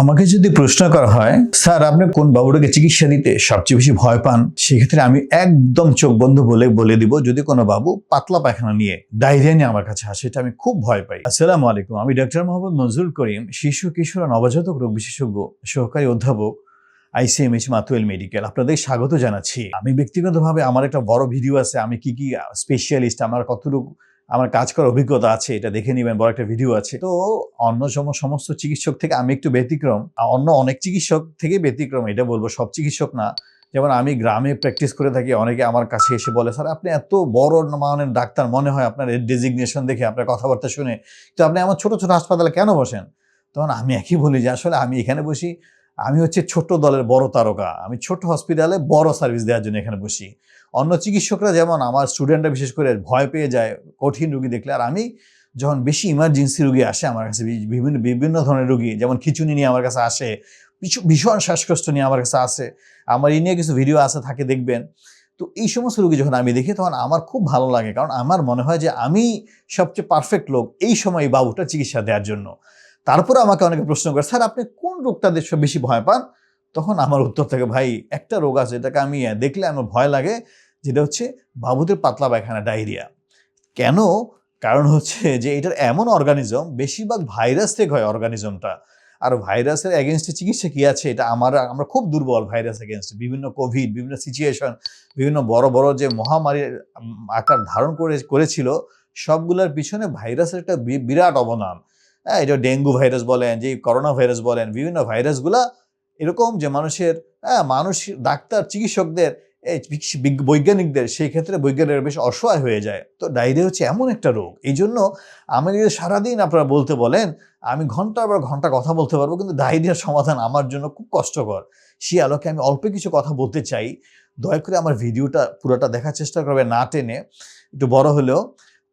আমাকে যদি প্রশ্ন করা হয়, স্যার, আপনি কোন বাবুটাকে চিকিৎসা দিতে সবচেয়ে বেশি ভয় পান? সেক্ষেত্রে আমি একদম চোখ বন্ধ বলে বলে দিব, যদি কোনো বাবু পাতলা পায়খানা নিয়ে ডায়রিয়া নিয়ে আমার কাছে আসে এটা আমি খুব ভয় পাই। আসসালামু আলাইকুম, আমি ডক্টর মোহাম্মদ নজরুল করিম, শিশু, কিশোর নবজাতক রোগ বিশেষজ্ঞ, সহকারী অধ্যাপক, আইসিএমএইচ মাতুয়েল মেডিকেল। আপনাদের স্বাগত জানাচ্ছি। আমি ব্যক্তিগতভাবে আমার একটা বড় ভিডিও আছে, আমি কি কি স্পেশালিস্ট আমার কতটুকু আমার কাজ করার অভিজ্ঞতা আছে, এটা দেখে নেবেন, বড় একটা ভিডিও আছে। তো অন্য সম- সমস্ত চিকিৎসক থেকে আমি একটু ব্যতিক্রম অন্য অনেক চিকিৎসক থেকে ব্যতিক্রম, এটা বলব, সব চিকিৎসক না। যেমন আমি গ্রামে প্র্যাকটিস করে থাকি, অনেকে আমার কাছে এসে বলে, স্যার, আপনি এত বড় মানের ডাক্তার, মনে হয় আপনার ডেজিগনেশন দেখে, আপনার কথাবার্তা শুনে। তো আপনি আমার ছোট ছোট হাসপাতালে কেন বসেন? তখন আমি একই বলি যে, আসলে আমি এখানে বসি আমি হচ্ছে ছোট দলের বড় তারকা। আমি ছোট হসপিটালে বড় সার্ভিস দেওয়ার জন্য এখানে বসি। অন্য চিকিৎসকরা যেমন আমার স্টুডেন্টরা বিশেষ করে ভয় পেয়ে যায়, কঠিন রুগী দেখলে। আর আমি যখন বেশি ইমার্জেন্সি রুগী আসে আমার কাছে বিভিন্ন বিভিন্ন ধরনের রুগী, যেমন খিচুনি নিয়ে আমার কাছে আসে ভীষণ শ্বাসকষ্ট নিয়ে আমার কাছে আসে। আমার এই নিয়ে কিছু ভিডিও আছে, থাকে, দেখবেন। তো এই সমস্ত রুগী যখন আমি দেখি, তখন আমার খুব ভালো লাগে। কারণ আমার মনে হয় যে আমি সবচেয়ে পারফেক্ট লোক এই সময় এই বাবুটার চিকিৎসা দেওয়ার জন্য। তারপরে আমাকে অনেকে প্রশ্ন করে, স্যার, আপনি কোন রোগটাতে সব বেশি ভয় পান? তখন আমার উত্তর থাকে, ভাই, একটা রোগ আছে এটাকে আমি দেখলে আমার ভয় লাগে, যেটা হচ্ছে বাবুদের পাতলা পায়খানা, ডায়রিয়া। কেন? কারণ হচ্ছে যে এটার এমন অর্গানিজম, বেশিরভাগ ভাইরাস থেকে হয় অর্গানিজমটা। আর ভাইরাসের এগেনস্টে চিকিৎসা কী আছে? এটা আমার, আমরা খুব দুর্বল ভাইরাস এগেনস্টে বিভিন্ন কোভিড বিভিন্ন সিচুয়েশন বিভিন্ন বড় বড় যে মহামারীর আকার ধারণ করে, করেছিল, সবগুলোর পিছনে ভাইরাসের একটা বিরাট অবদান। এটা ডেঙ্গু ভাইরাস বলেন, যে করোনা ভাইরাস বলেন, বিভিন্ন ভাইরাসগুলা এরকম যে মানুষের হ্যাঁ মানুষ, ডাক্তার, চিকিৎসকদের বৈজ্ঞানিকদের, সেই ক্ষেত্রে বৈজ্ঞানিকরা বেশ অসহায় হয়ে যায়। তো ডায়রিয়া হচ্ছে এমন একটা রোগ। এই জন্য আমি যদি সারাদিন আপনারা বলতে বলেন, আমি ঘণ্টার পর ঘণ্টা কথা বলতে পারব, কিন্তু ডায়রিয়ার সমাধান আমার জন্য খুব কষ্টকর। সেই আলোকে আমি অল্প কিছু কথা বলতে চাই। দয়া করে আমার ভিডিওটা পুরোটা দেখার চেষ্টা করবে না টেনে। একটু বড় হলেও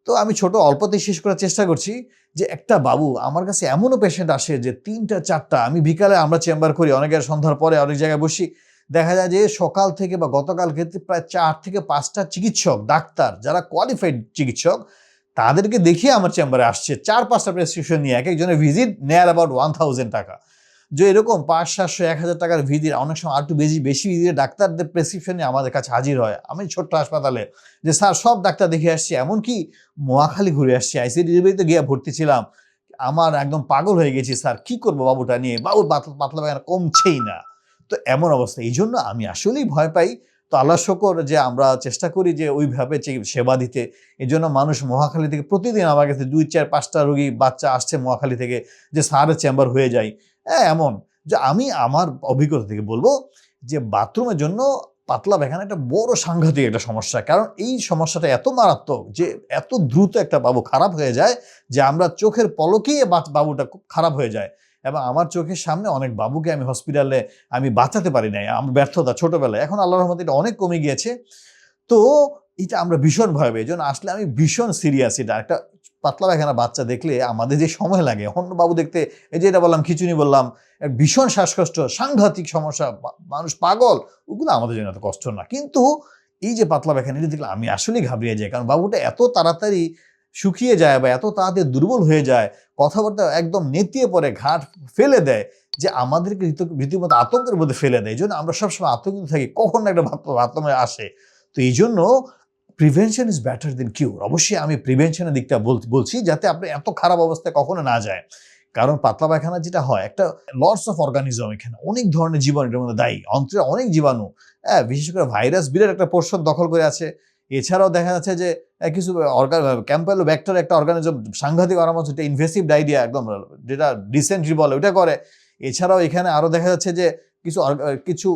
তো আমি ছোট অল্পতে শেষ করার চেষ্টা করছি যে একটা বাবু, আমার কাছে এমনও পেশেন্ট আসে যে তিনটা, চারটা, আমি বিকালে আমরা চেম্বার করি অনেকের সন্ধ্যার পরে অনেক জায়গায় বসি। দেখা যায় যে সকাল থেকে বা গতকাল ক্ষেত্রে প্রায় চার থেকে পাঁচটা চিকিৎসক, ডাক্তার যারা কোয়ালিফাইড চিকিৎসক, তাদেরকে দেখিয়ে আমার চেম্বারে আসছে। চার, পাঁচটা প্রেসক্রিপশন নিয়ে এক একজনের ভিজিট নেয়ার অ্যাবাউট ওয়ান থাউজেন্ড টাকা। যে এরকম পাঁচ, সাতশো, এক হাজার টাকার ভিজিট অনেক সময় আর একটু বেশি বেশি ভিদিরে ডাক্তারদের প্রেসক্রিপশনে আমাদের কাছে হাজির হয়। আমি ছোট্ট হাসপাতালে যে, স্যার, সব ডাক্তার দেখে আসছি। এমনকি মোয়াখালী ঘুরে আসছি। আইসিডিতে গিয়ে ভর্তি ছিলাম। আমার একদম পাগল হয়ে গেছি, স্যার, কি করব বাবুটা নিয়ে? বাবুর পাতলা পাতলা পায়খানা কমছেই না। তো এমন অবস্থা। এই জন্য আমি আসলেই ভয় পাই তো আল্লাহ শকর যে আমরা চেষ্টা করি যে ওইভাবে সেবা দিতে এই জন্য মানুষ মহাখালী থেকে প্রতিদিন আমার কাছে দুই চার পাঁচটা রোগী বাচ্চা আসছে মহাখালী থেকে যে সারের চেম্বার হয়ে যায়। হ্যাঁ এমন। যে আমি আমার অভিজ্ঞতা থেকে বলব যে বাথরুমের জন্য পাতলা পায়খানা একটা বড় সাংঘাতিক একটা সমস্যা। কারণ এই সমস্যাটা এত মারাত্মক যে এত দ্রুত একটা বাবু খারাপ হয়ে যায় যে আমরা চোখের পলকেই বাবুটা খুব খারাপ হয়ে যায়। এবং আমার চোখের সামনে অনেক বাবুকে আমি হসপিটালে আমি বাঁচাতে পারি নাই আমার ব্যর্থতা ছোটবেলায়। এখন আল্লাহর রহমতে এটা অনেক কমে গিয়েছে। তো এটা আমরা ভীষণ ভয় পেয়ে, এই জন্য আসলে আমি ভীষণ সিরিয়াস এটা। একটা পাতলা পায়খানা বাচ্চা দেখলে আমাদের যে সময় লাগে, অন্য বাবু দেখতে, এই যে এটা বললাম খিচুনি বললাম ভীষণ শ্বাসকষ্ট, সাংঘাতিক সমস্যা মানুষ পাগল, ওগুলো আমাদের জন্য এত কষ্ট না। কিন্তু এই যে পাতলা পায়খানা, এটা দেখলে আমি আসলেই ঘাবড়িয়ে যাই, কারণ বাবুটা এত তাড়াতাড়ি শুকিয়ে যায় বা এত তাড়াতাড়ি দুর্বল হয়ে যায়, কথাবার্তা একদম নেতিয়ে পড়ে, ঘাট ফেলে দেয় যে আমাদেরকে রীত- রীতিমতো আতঙ্কের মধ্যে ফেলে দেয়। এই জন্য আমরা সবসময় আতঙ্কিত থাকি, কখন একটা বাথরুমে আসে। তো এই জন্য prevention is better than cure অবশ্যই আমি প্রিভেনশনের দিকটা বল- বলছি যাতে আপনি এত খারাপ অবস্থায় কখনো না যায়। কারণ পাতলা পায়খানা যেটা হয়, একটা লর্ডস অফ অর্গানিজম এখানে, অনেক ধরনের জীবাণু এটার মধ্যে দায়ী। অন্তরে অনেক জীবাণু। হ্যাঁ বিশেষ করে ভাইরাস বিরাট একটা পোর্শন দখল করে আছে। এছাড়াও দেখা যাচ্ছে যে কিছু ক্যাম্পেলো ব্যাক্টেরিয়া একটা অর্গানিজম সাংঘাতিক অরামস এটা ইনভেসিভ ডাইরিয়া একদম, যেটা ডিসেন্ট্রি বলে ওটা করে। এছাড়াও এখানে আরও দেখা যাচ্ছে যে, কিছু কিছু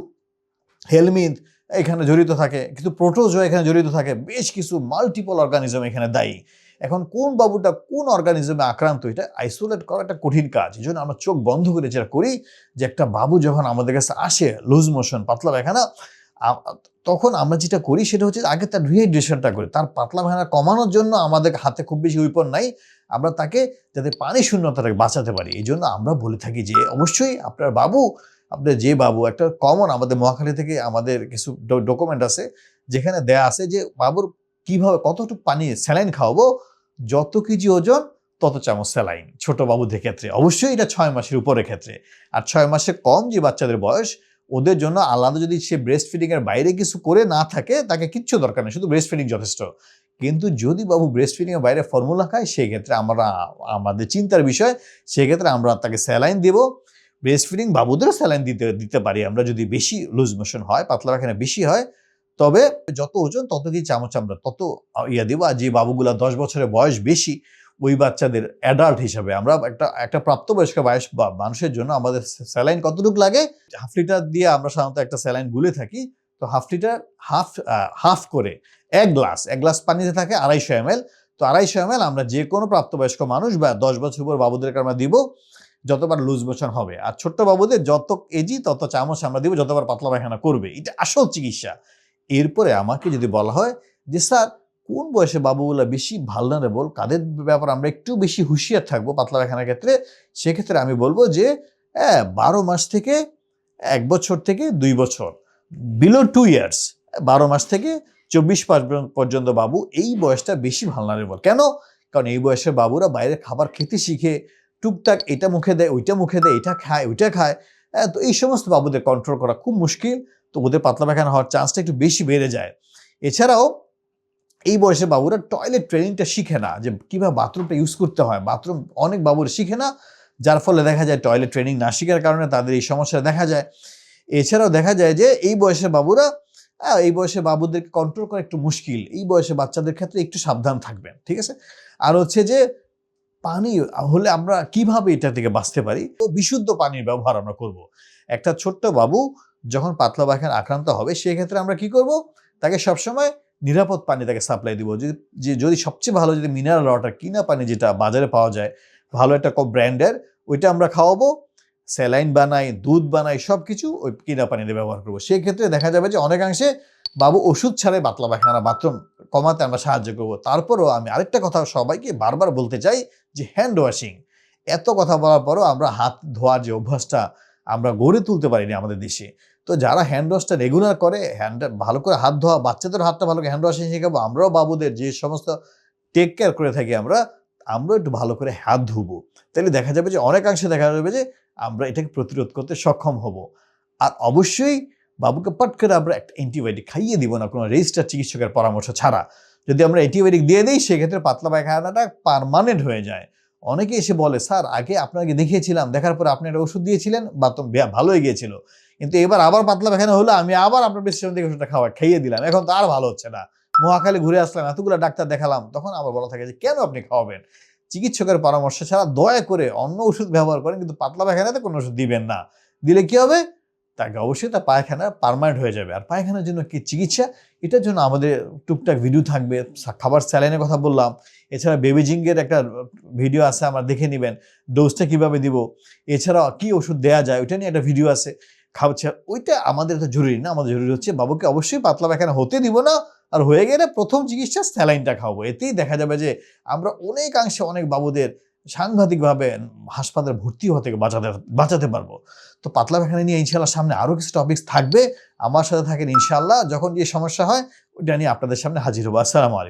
হেলমিন্থ এখানে জড়িত থাকে, কিছু প্রোটোজো এখানে জড়িত থাকে, বেশ কিছু মাল্টিপল অর্গানিজম এখানে দায়ী। এখন কোন বাবুটা কোন অর্গানিজমে আক্রান্ত, এটা আইসোলেট করা একটা কঠিন কাজ। এই জন্য আমরা চোখ বন্ধ করে যেটা করি, যে একটা বাবু যখন আমাদের কাছে আসে লুজ মোশন পাতলা পায়খানা তখন আমরা যেটা করি সেটা হচ্ছে আগে তার রিহাইড্রেশনটা করি। তার পাতলা ভাঙা কমানোর জন্য আমাদের হাতে খুব বেশি উইপন নাই। আমরা তাকে যাতে পানি শূন্যতাটাকে বাঁচাতে পারি। এই জন্য আমরা বলে থাকি যে অবশ্যই আপনার বাবু, আপনার যে বাবু, একটা কমন আমাদের মহাখালী থেকে আমাদের কিছু ডকুমেন্ট আছে, যেখানে দেয়া আছে যে বাবুর কীভাবে কতটুকু পানি স্যালাইন খাওয়াবো, যত কেজি ওজন, তত চামচ স্যালাইন ছোট বাবুদের ক্ষেত্রে। অবশ্যই এটা ছয় মাসের উপরের ক্ষেত্রে। আর ছয় মাসের কম যে বাচ্চাদের বয়স ওদের জন্য আলাদা যদি সে ব্রেস্ট ফিডিং এর বাইরে কিছু করে না থাকে, তাকে কিচ্ছু দরকার নেই, শুধু ব্রেস্ট ফিডিং যথেষ্ট। কিন্তু যদি বাবু ব্রেস্ট ফিডিং এর বাইরে ফর্মুলা খায়, সেক্ষেত্রে আমরা, আমাদের চিন্তার বিষয়, সেক্ষেত্রে আমরা তাকে স্যালাইন দেব। ব্রেস্ট ফিডিং বাবুদেরও স্যালাইন দিতে দিতে পারি। আমরা যদি বেশি লুজ মোশন হয়, পাতলা পায়খানা বেশি হয়, তবে যত ওজন, তত কি চামচ আমরা, তত ইয়া দিব। আর যে বাবুগুলা দশ বছরের বয়স বেশি ওই বাচ্চাদের অ্যাডাল্ট হিসাবে। আমরা একটা একটা প্রাপ্তবয়স্ক বয়স বা মানুষের জন্য আমাদের স্যালাইন কতটুকু লাগে? হাফ লিটার দিয়ে আমরা সাধারণত একটা স্যালাইন গুলে থাকি। তো হাফ লিটার হাফ হাফ করে এক গ্লাস এক গ্লাস পানিতে থাকে আড়াইশো এম তো আড়াইশো এম আমরা যে কোনো প্রাপ্তবয়স্ক মানুষ বা দশ বছর উপর বাবুদেরকে আমরা দিব, যতবার লুজ মোশন হবে। আর ছোট্ট বাবুদের যত কেজি তত চামচ আমরা দিব, যতবার পাতলা পায়খানা করবে। এটা আসল চিকিৎসা। এরপরে আমাকে যদি বলা হয় যে, স্যার কোন বয়সে বাবুগুলো বেশি ভালনারেবল কাদের ব্যাপার আমরা একটু বেশি হুঁশিয়ার থাকব পাতলা পায়খানার ক্ষেত্রে সেক্ষেত্রে আমি বলব যে হ্যাঁ বারো মাস থেকে এক বছর থেকে দুই বছর বিলো টু ইয়ার্স বারো মাস থেকে চব্বিশ পর্যন্ত বাবু এই বয়সটা বেশি ভালনারেবল কেন? কারণ এই বয়সের বাবুরা বাইরে খাবার খেতে শিখে টুকটাক এটা মুখে দেয় ওইটা মুখে দেয় এটা খায় ওইটা খায় হ্যাঁ, তো এই সমস্ত বাবুদের কন্ট্রোল করা খুব মুশকিল তো ওদের পাতলা পায়খানা হওয়ার চান্সটা একটু বেশি বেড়ে যায়। এছাড়াও এই বয়সে বাবুরা টয়লেট ট্রেনিংটা শিখে না যে কীভাবে বাথরুমটা ইউজ করতে হয়। বাথরুম অনেক বাবুরা শিখে না যার ফলে দেখা যায় টয়লেট ট্রেনিং না শেখার কারণে তাদের এই সমস্যা দেখা যায়। এছাড়াও দেখা যায় যে এই বয়সের বাবুরা হ্যাঁ, এই বয়সে বাবুদেরকে কন্ট্রোল করা একটু মুশকিল। এই বয়সে বাচ্চাদের ক্ষেত্রে একটু সাবধান থাকবেন ঠিক আছে? আর হচ্ছে যে পানি হলে আমরা কীভাবে এটা থেকে বাঁচতে পারি? তো বিশুদ্ধ পানির ব্যবহার আমরা করব। একটা ছোট্ট বাবু যখন পাতলা পায়খানা আক্রান্ত হবে সেক্ষেত্রে আমরা কি করব? তাকে সবসময় নিরাপদ পানি তাকে সাপ্লাই দিব। যদি, যে, যদি সবচেয়ে ভালো যদি মিনারেল ওয়াটার কিনা পানি যেটা বাজারে পাওয়া যায়, ভালো একটা ব্র্যান্ডের ওইটা আমরা খাওয়াবো স্যালাইন বানাই, দুধ বানাই সব কিছু ওই কিনা পানিতে ব্যবহার করব। সেক্ষেত্রে দেখা যাবে যে অনেকাংশে বাবু ওষুধ ছাড়াই বাতলা পায়খানা বাথরুম কমাতে আমরা সাহায্য করব। তারপরও আমি আরেকটা কথা সবাইকে বারবার বলতে চাই যে হ্যান্ড ওয়াশিং এত কথা বলার পরও আমরা হাত ধোয়ার যে অভ্যাসটা আমরা গড়ে তুলতে পারিনি আমাদের দেশে। তো যারা হ্যান্ড ওয়াশটা রেগুলার করে হ্যান্ড ভালো করে হাত ধোয়া, বাচ্চাদের হাতটা ভালো করে হ্যান্ড ওয়াশিং শেখাবো, আমরাও বাবুদের যে সমস্ত টেক কেয়ার করে থাকি আমরা, আমরাও একটু ভালো করে হাত ধুবো। তাহলে দেখা যাবে যে অনেকাংশে দেখা যাবে যে আমরা এটাকে প্রতিরোধ করতে সক্ষম হব। আর অবশ্যই বাবুকে পট করে আমরা একটা অ্যান্টিবায়োটিক খাইয়ে দিব না, কোনো রেজিস্টার চিকিৎসকের পরামর্শ ছাড়া। যদি আমরা অ্যান্টিবায়োটিক দিয়ে দিই, সেক্ষেত্রে পাতলা পায়খানাটা পারমানেন্ট হয়ে যায়। অনেকে এসে বলে, স্যার, আগে আপনাকে দেখিয়েছিলাম, দেখার পর আপনি একটা ওষুধ দিয়েছিলেন, বা তো ভালো হয়ে গিয়েছিল। কিন্তু এবার আবার পাতলা পায়খানা হলো আমি আবার আপনার প্রেসক্রিপশন থেকে ওষুধটা খাওয়া খাইয়ে দিলাম। এখন তো আর ভালো হচ্ছে না। মহাখালী ঘুরে আসলাম, এতগুলো ডাক্তার দেখালাম, তখন আবার বলা থাকে যে, কেন আপনি খাওয়াবেন? চিকিৎসকের পরামর্শ ছাড়া দয়া করে অন্য ওষুধ ব্যবহার করেন, কিন্তু পাতলা পায়খানাতে কোনো ওষুধ দিবেন না। দিলে কি হবে? তাকে অবশ্যই তার পায়খানা পারমানেন্ট হয়ে যাবে। আর পায়খানার জন্য কি চিকিৎসা? এটার জন্য আমাদের টুকটাক ভিডিও থাকবে। খাবার স্যালাইনের কথা বললাম। এছাড়া বেবিজিংয়ের একটা ভিডিও আছে, আমরা দেখে নেবেন। ডোজটা কীভাবে দিব? এছাড়া কি ওষুধ দেওয়া যায়? ওইটা নিয়ে একটা ভিডিও আছে। খাওয়াচ্ছে। ওইটা আমাদের তো জরুরি না, আমাদের জরুরি হচ্ছে বাবুকে অবশ্যই পাতলা পায়খানা হতে দিব না, আর হয়ে গেলে প্রথম চিকিৎসা স্যালাইনটা খাওয়াবো। এতেই দেখা যাবে যে আমরা অনেকাংশে অনেক বাবুদের সাংঘাতিকভাবে হাসপাতালে ভর্তি থেকে বাঁচাতে বাঁচাতে পারব। তো পাতলা পায়খানা নিয়ে ইনশাল্লাহ সামনে আরও কিছু টপিকস থাকবে। আমার সাথে থাকেন ইনশাল্লাহ যখন যে সমস্যা হয়, ওইটা নিয়ে আপনাদের সামনে হাজির হব। আসসালামু আলাইকুম।